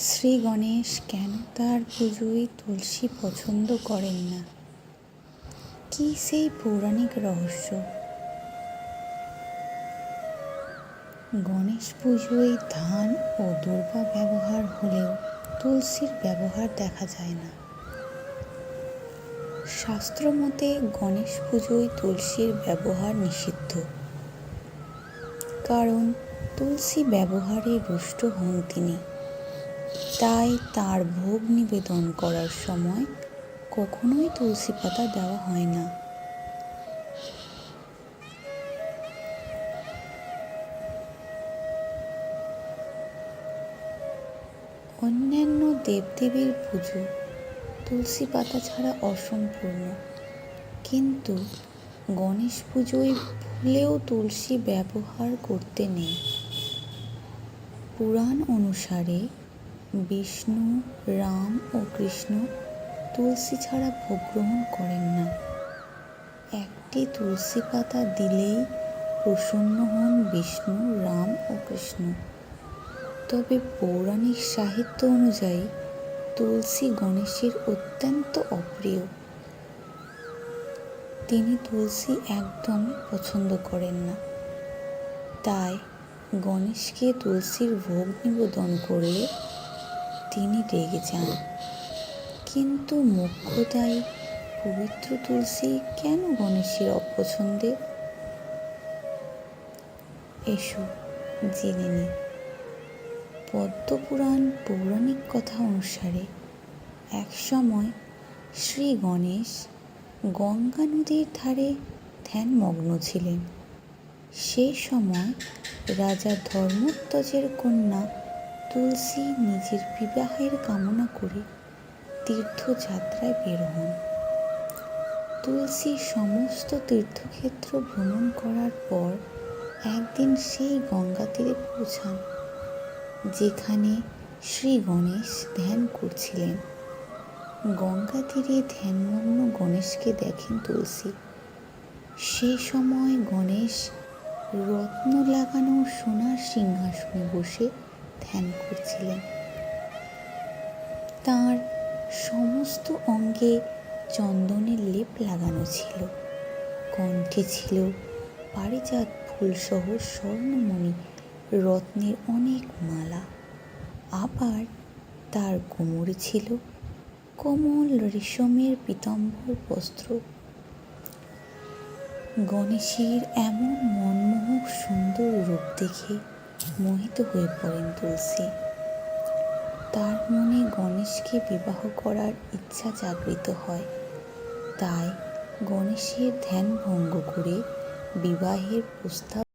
শ্রী গণেশ কেন তার পুজোয় তুলসী পছন্দ করেন না? কী সেই পৌরাণিক রহস্য? গণেশ পুজোয় ধান ও দুর্বা ব্যবহার হলেও তুলসীর ব্যবহার দেখা যায় না। শাস্ত্রমতে গণেশ পুজোয় তুলসীর ব্যবহার নিষিদ্ধ। কারণ তুলসী ব্যবহারে রুষ্ট হন তিনি। তাই তার ভোগ নিবেদন করার সময় কখনোই তুলসী পাতা দেওয়া হয় না। অন্যান্য দেবদেবীর পুজো তুলসী পাতা ছাড়া অসম্পূর্ণ। কিন্তু গণেশ পুজোয় ভুলেও তুলসী ব্যবহার করতে নেই। পুরাণ অনুসারে বিষ্ণু, রাম ও কৃষ্ণ তুলসী ছাড়া ভোগ গ্রহণ করেন না। একটি তুলসী পাতা দিলেই প্রসন্ন হন বিষ্ণু, রাম ও কৃষ্ণ। তবে পৌরাণিক সাহিত্য অনুযায়ী তুলসী গণেশের অত্যন্ত অপ্রিয়। তিনি তুলসী একদম পছন্দ করেন না। তাই গণেশকে তুলসীর ভোগ নিবেদন করলে তিনি রেগে যান কিন্তু মুখ্যতাই পবিত্র তুলসী কেন গণেশের অপছন্দের এসো, জেনে নিই পদ্মপুরাণ পৌরাণিক কথা অনুসারে একসময় শ্রী গণেশ গঙ্গা নদীর ধারে ধ্যানমগ্ন ছিলেন। সেই সময় রাজা ধর্মধ্বজের কন্যা তুলসী নিজের বিবাহের কামনা করে তীর্থযাত্রায় বের হন। তুলসী সমস্ত তীর্থক্ষেত্র ভ্রমণ করার পর একদিন সেই গঙ্গা তীরে পৌঁছান, যেখানে শ্রী গণেশ ধ্যান করছিলেন। গঙ্গা তীরে ধ্যানমগ্ন গণেশকে দেখেন তুলসী। সেই সময় গণেশ রত্ন লাগানো সোনার সিংহাসনে বসে ধ্যান করছিলেন। তার সমস্ত অঙ্গে চন্দনের লেপ লাগানো ছিল। কণ্ঠে ছিল পারিজাত ফুলসহ স্বর্ণমণি রত্নের অনেক মালা। আবার তার কোমরে ছিল কোমল রেশমের পীতাম্বর বস্ত্র। গণেশের এমন মনমোহক সুন্দর রূপ দেখে মোহিত হয়ে পড়েন তুলসী। তার মনে গণেশকে বিবাহ করার ইচ্ছা জাগৃত হয়। তাই গণেশের ধ্যান ভঙ্গ করে বিবাহের প্রস্তাব